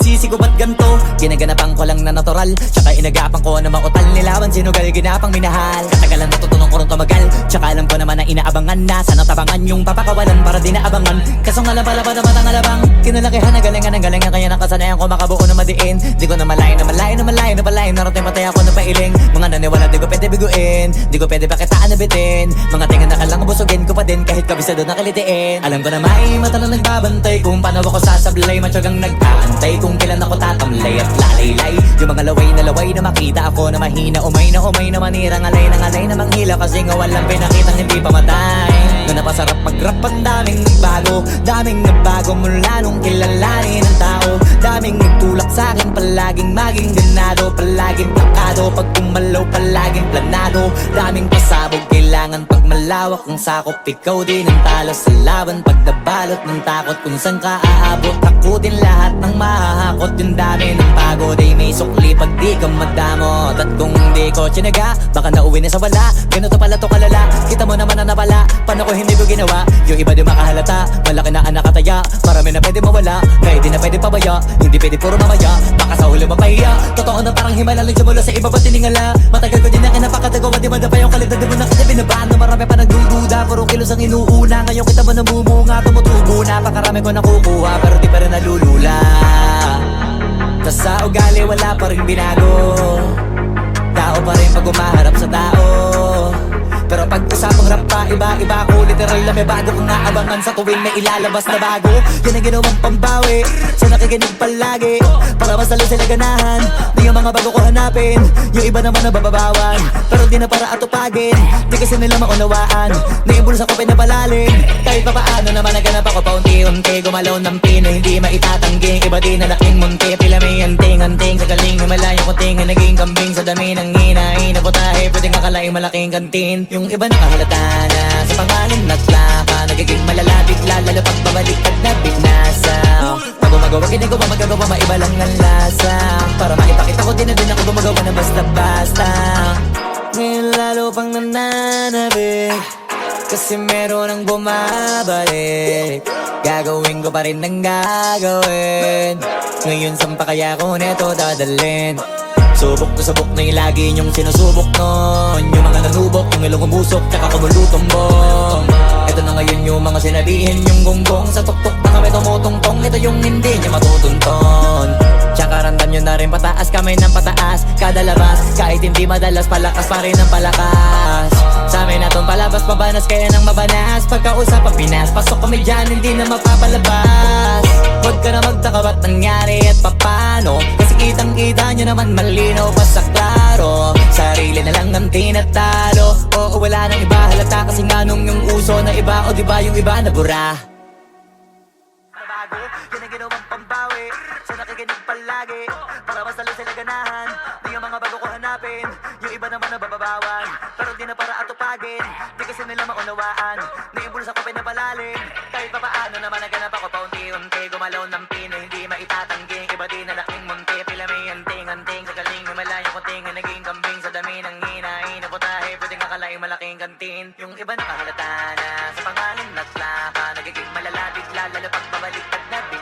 isip ko ba't ganto. Ginaganapan ko lang na natural. Tsaka inagapan ko na mautal Nilaban sinugal ginapang minahal. Katagalan natutunan ko rin tumagal. Tsaka alam ko naman na inaabangan na. Sana tabangan yung papakawalan para di naabangan Kaso nga lang pala pa naman ang alabang. Kinalakihan na galingan ang galingan Kaya nakasanayan ko makabuo na madiin. Di ko na malayo na malayo na malayo na malayo Narating patay ako na pailing Mga naniwala di ko pwede biguin. Di ko pwede pakitaan na bitin. Mga tingin na kalang busugin ko pa din Kahit kabisado na kalitiin. Alam ko na may mata na nagbabantay Kung paano ako sasablay. Matyagang nag-aantay Kung kailan ako tatamlay at lalaylay Yung mga laway na laway na makita ako na mahina. Umay na umay na manira Ngalay na ngalay na manghila. Kasi nga walang pinakitang hindi pamatay Na napasarap mag-rap ang daming nagbago Daming nagbago mula nung kilalanin ng tao Daming nagtulak sa akin Palaging maging ganado Palaging plakado. Pag kumalaw palaging planado. Daming pasabog Kailangan pag malawak. Ang sakop Ikaw din ang talo sa laban. Pag nabalot ng takot Kung saan ka aabot. Ako din lahat ng mahahakot Yung dami ng pagod ay may sukli. Pag di ka madamot At kung hindi ko tsinaga Baka nauwi na sa wala. Ganito pala to kalala Kita mo naman na napala Paano ko hindi ko ginawa? Yung iba di makahalata Malaki na anak kataya Marami na pwede mawala Kaya di na pwede pabaya. Hindi pwede puro mamaya Baka sa huli mapahiya. Totoo na parang himala lang mula sa iba ba tiningala? Matagal ko din na kinapakatagawa Di man na pa yung kalidad Di mo na kasi binabahan Marami pa nagdududa. Puro kilos ang inuuna Ngayon kita mo namumunga Tumutubo na. Pakarami ko nakukuha Pero di pa rin nalulula Tas sa ugali wala pa rin binago. Tao pa rin pag umaharap sa tao. Pero pag usapang rap pa, iba-iba ko Literal na may bago kong naabangan sa tuwing may ilalabas na bago. Yan ang ginawang pambawi Sa nakikinig palagi. Para mas lalo sila ganahan Di yung mga bago ko hanapin. Yung iba naman nabababawan Pero di na para atupagin. Di kasi nila maunawaan Naimbulsa ko pinapalalim. Kahit pa paano naman naganap ako paunti-unti Gumalaw ng pino, hindi maitatanggi. Iba din na laking munti galing Himalaya kunting na naging kambing Sa dami ng hinahin na putahe Pwede nga kalaing malaking kantin. Yung iba nakahalata na Sa pangalan at laka Nagiging malala bigla Lalo pag babalik at nabinasa Pag gumagawa ginagawa magagawa Maiba lang ang lasa. Para maipakita ko din na din ako gumagawa na basta-basta. Ngayon lalo pang nananabik kasi meron ang bumabalik Gagawin ko pa rin ng gagawin. Ngayon saan pa kaya ko neto dadalhin? Subok to subok na yung lagi niyong sinusubok nun Yung mga nanubok, yung ilong umusok, tsaka kumulutong bong. Ito na ngayon yung mga sinabihin yung gonggong Sa tuktok na kami tumutungtong Ito yung hindi niya matutunton. Tsaka randam nyo na rin pataas kamay ng pataas. Kada labas, kahit hindi madalas Palakas pa rin ang palakas Sa amin natong palabas Mabanas kaya nang mabanas. Pagkausap ang Pinas Pasok kami dyan, hindi na mapapalabas. Huwag ka na magtaka ba't nangyari at papano. Kasi kitang kita nyo naman malinaw pa klaro. Sarili na lang ang tinatalo. Oo wala nang iba halata Kasi nga nung yung uso na iba. O di ba yung iba nabura bago Yan ang ginawang pambawi. Sa nakikinig palagi palagay Di kasi nila maunawaan. Naibulsa ko pinapalalim. Kahit pa paano naman naganap ako paunti-unti Gumalaw ng pino, hindi maitatanggi Iba din na laking munti. Pila may anting-anting Sa galing himalaya ko tinga Naging kambing sa dami ng hinahin Ako tahe, pwedeng akalain malaking kantin. Yung iba nakahalata na Sa pangalan na tlaka Nagiging malalapit Lalo pag babalik pag nabit.